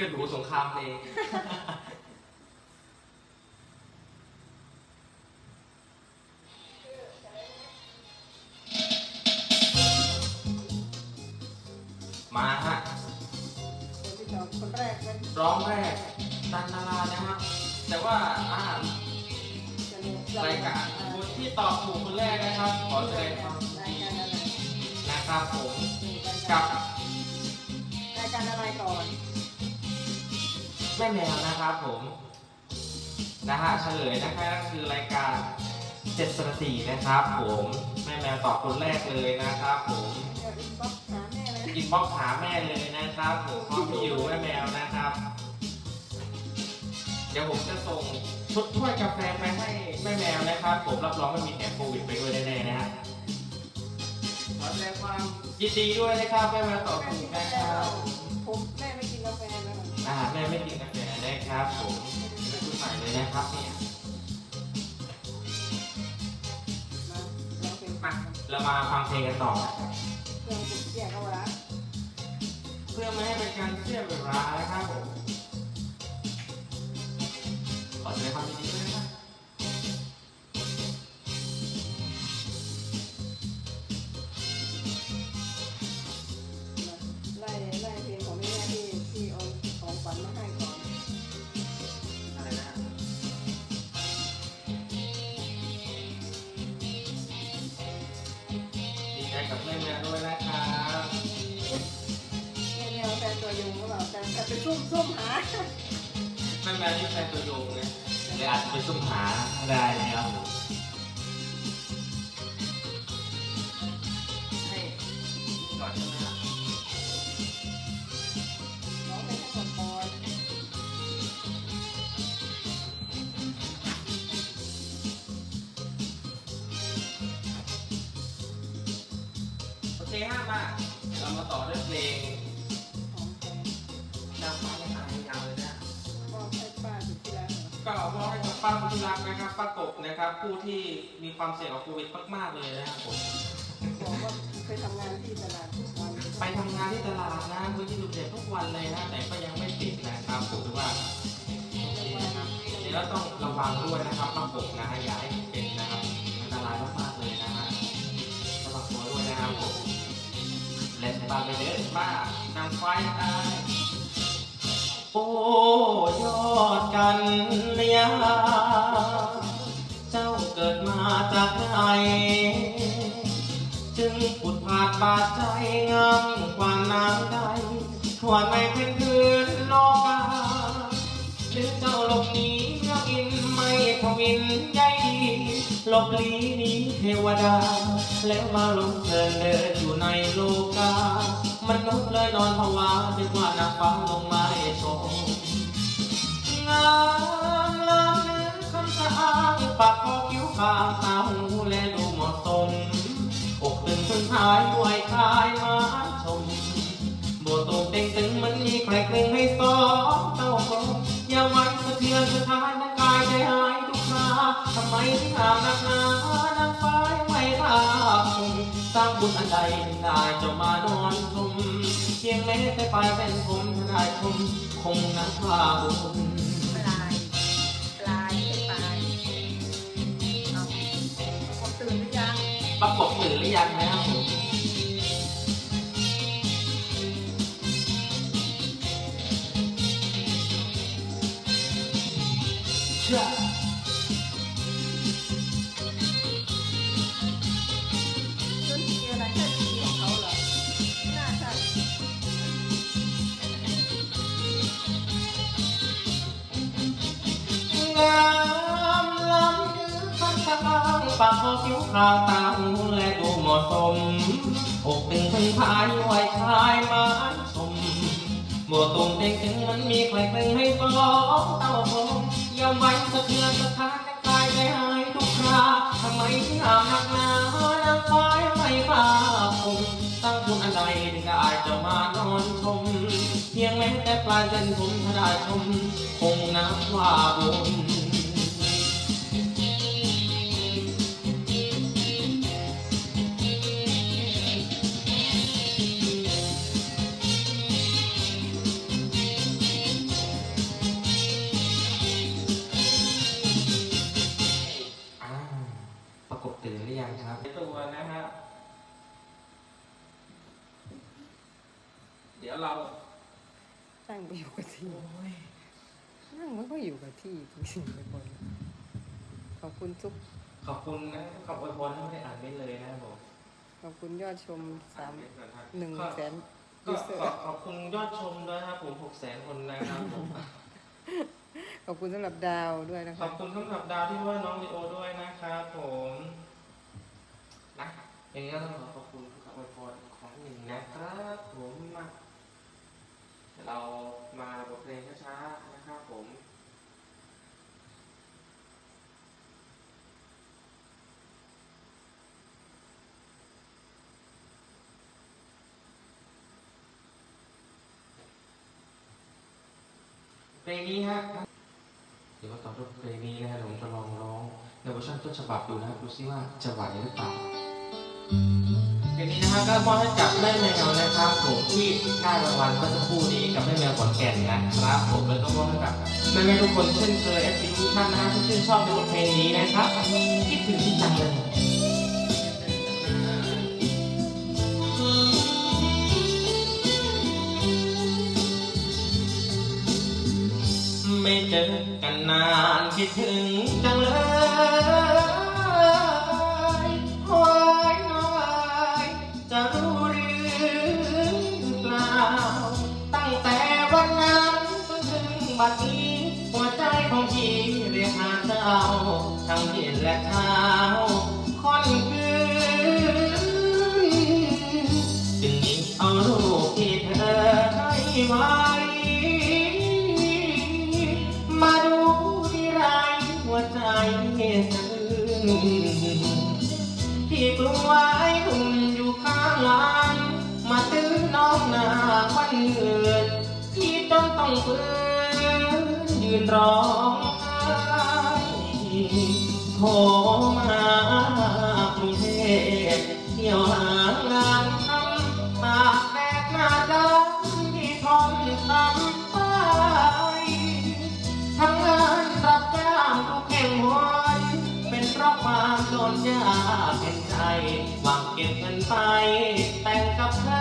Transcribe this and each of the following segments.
ก็ดูสงครามเพลงมาฮะคนที่สองคนแรกเป็นร้องแรกตันนารานะครับแต่ว่าอ่าจะมีรายการคนที่ตอบถูกคนแรกนะครับ ขอแสดงความรายการอะไรนะครับผมกักับ ม่แมวนะครับผมนะฮะเฉลยนะคะก็คือรายการเจ็ดสตีนะครับผมแม่แมวตอบคนแรกเลยนะครับผมเดี๋ยวอินบ็อกซ์หาแม่เลยอินบ็อกซ์หาแม่เลยนะครับผมพร้อมที่อยู่แม่แมวนะครับ เดี๋ยวผมจะส่งชุดถ้วยกาแฟไปให้แม่แมวนะครับ ผมรับรองไม่มีแถมโควิดไปด้วยแน่ๆนะฮะขอแสดงความยินดีด้วยนะครับแม่แมวตอบถูกนะครับผมแม่ไม่กินกาแฟนะ อ่าแม่ไม่กินกาแฟนะครับผมเป็นชุดใหม่เลยนะครับเนี่ยมาเราเป็นมาเรามาฟังเพลงกันต่อ เครื่องติดเสียเข้าละเพื่อไม่ให้เป็นการเสียเวลานะครับผมขอแสดงความยินดีด้วยนะครับ แม่แม่ที่แฟนตัวยงไงเลยอาจจะไปซุ่มหาได้นะครับผมให้ก่อนใช่ไหมครับน้องไปให้ก่อนก่อนโอเคฮะมาเรามาต่อด้วยเพลงของ กเหรอก็มอบให้กับป้าสุธิรักษ์นะครับป้ากบนะครับ ผู้ที่มีความเสี่ยงกับโควิดมากๆเลยนะครับผมบอกว่าเคยทำงานที่ตลาดทุกวันไปทำงานที่ตลาดนะพื้นที่ดุเด็ดทุกวันเลยนะแต่ก็ยังไม่ติดนะครับผมถือว่าดีนะครับเดี๋ยวเราต้องระวังด้วยนะครับป้ากบนะฮะอย่าให้เป็นนะครับอันตรายมากๆเลยนะฮะระวังตัวด้วยนะครับผมและบ้านไปเด้อบ้านำไฟได้ โอ้ยอดกันเลียเจ้าเกิดมาจากไหน จึงผุดผาดบาดใจงามกว่าน้ำใดทวนไม่เป็นพื้นโลกาหรือเจ้าหลบหนีเมืองอินไม่ทวินใยดีหลบหลีหนีเทวดา แล้วมาลงเพลินเดินอยู่ในโลกา มนุษย์เลยนอนภาวะจึงว่านางฟ้าลงมาให้ชมงามลำเนื้อคำสะอางปากคอคิ้วขางตาหูและดูเหมาะสมอกตึงพึงหายด้วยคลายมาชมโบตูเต็งตึงมันมีใครคลึงให้สองเต้าคงอย่าวันสะเทือนสุดท้ายมันกายใจหายทุกคราทำไมถึงหามนักหนานางฟ้าไม่ราบคงสร้างบุญอันใดได้จ้ามานอนชม เพียงแม้แต่ปลายเป็นผมทนายชมคงนับว่าบุญปลายปลายไม่ใช่ปลายเอาคนตื่นหรือยังประกบหรือหรือยังนะครับผมเชื่อ ปากคอคิ้วขาวตาหูและดูเหมาะสมอกตึงพึงพายไหวคลายมาชมบัวตุ่มเด้งถึงมันมีใครตึงให้สองเต้าผมยามไว้สะเทือนสะท้านกายใจหายทุกคราทำไมถึงอาบหนักหนานางฟ้าไม่กล้าคงตั้งคุณอันใดถึงได้เจะมานอนชม เพียงแม้แต่ปลายเส้นผมถ้าได้ชม คงนับว่าบุญ เรานั่งไม่อยู่กับที่โอ้ยนั่งไม่ค่อยอยู่กับที่จริงๆเลยคนขอบคุณทุก ขอบคุณนะขอบอวยพรที่ไม่ได้อ่านเม้นเลยนะครับผมขอบคุณยอดชมสามอ่นเม้นก่อครับหนึ่งก็แสนก็ยูเซอร์ขอขอบคุณยอดชมด้วยนะครับผมหกแสนคนนะครับผม ขอบคุณสำหรับดาวด้วยนะขคะ อบคุณสำหรับดาวที่ว่าน้องลีโอด้วยนะครับผมนะอย่างนี้ก็ต้องขอขอบคุณขอบอวยพรอีกครั้งหนึ่งนะครับผมมาเดี๋ยวเรามาบทเพลงช้าๆนะครับผม เพ ลงนี้ฮะ เดี๋ยวก็ต่อด้วยเพลงนี้นะฮะผมจะลองร้องในเวอร์ชันต้นฉบับดูนะรับดูซิว่าจะไหวหรือเปล่าเพลงนี้นะฮะก็มอบให้กับแม่แมวนะครับผมที่ได้รางวัลเมื่อสักครู่นี้กับแม่แมวขอนแก่นนะครับผมแล้วก็มอบให้กับแม่แมวทุกคนเช่นเคยเอฟซีทุกท่านนะฮะที่ชื่นชอบในบทเพลงนี้นะครับคิดถึงที่จังเลย ไม่เจอกันนานคิดถึงจังเลยโอ้ยน้อยจะรู้หรือเปล่า ตั้งแต่วันนั้นจนถึงบัดนี้ หัวใจของพี่เรียกหาเจ้าทั้งเย็นและท่า องเพื่อนยืนร้องไห้โทรมากรุงเทพเที่ยวหางานทำตาแดดหน้าดำที่ทนทำไปทำงานรับจ้างทุกแห่งวันเป็นเพราะความโดนยากเป็นใจหวังเก็บเงินไปแต่งกับเธอ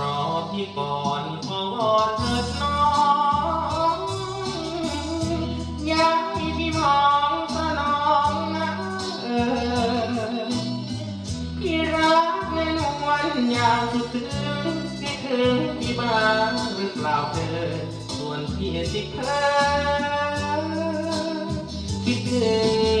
รอพี่ก่อนขอวอนเถิดน้องอย่าให้พี่มองสนองนะเออพี่รักแม่นวลอย่างสุดซึ้งคิดถึงพี่บ้างหรือเปล่าเธอส่วนพี่สิเคยคิดถึงอย่าง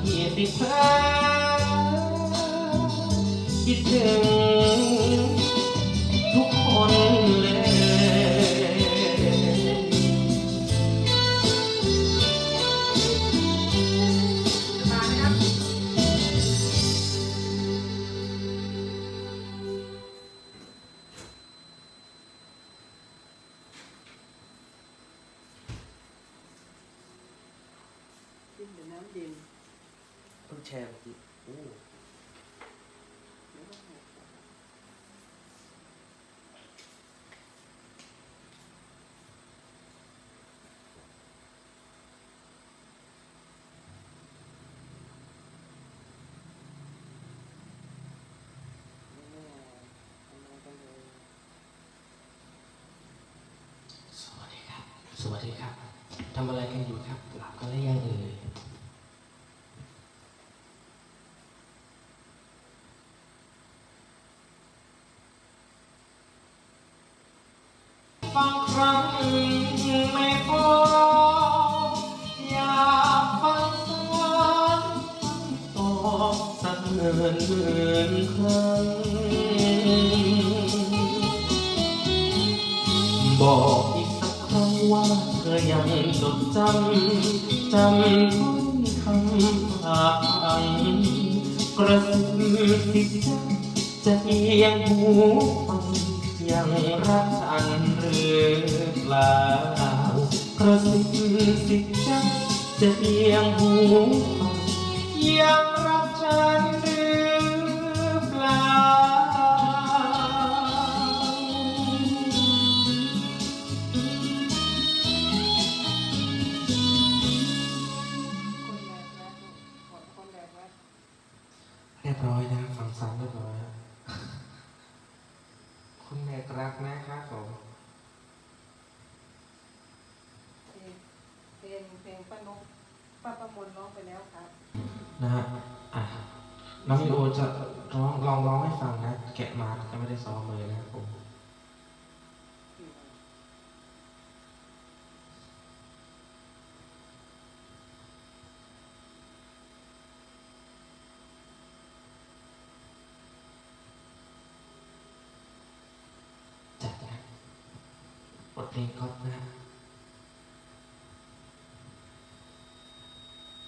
ส่วนพี่สิเพอคิดถึง แชร์เมื่อกี้โอ้สวัสดีครับ สวัสดีครับ ทำอะไรกันอยู่ครับ หลับกันหรือยังเอ่ย ฟังครั้งไม่พออยากฟังสวรรค์ตอบสักหมื่นหมื่นครั้งบอกอีกสักครั้งว่าเธอยังจดจำจำถ้อยคำฝากฝังกระซิบสิจ๊ะจะเอียงหูฟ ยังรักฉันหรือเปล่ากระสิบสิจ๊ะจะเอียงหูยังรักฉัน เพลงป้านกป้าประมวลร้องไปแล้วครับ นะฮะอะน้องวิโอจะร้องลองร้องให้ฟังนะ แกะมาก็ไม่ได้ซ้อมเลยนะครับผมจัดนะบทเพลงก๊อตนะ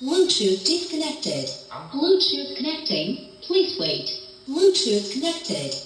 Bluetooth disconnected. Bluetooth connecting. Please wait. Bluetooth connected.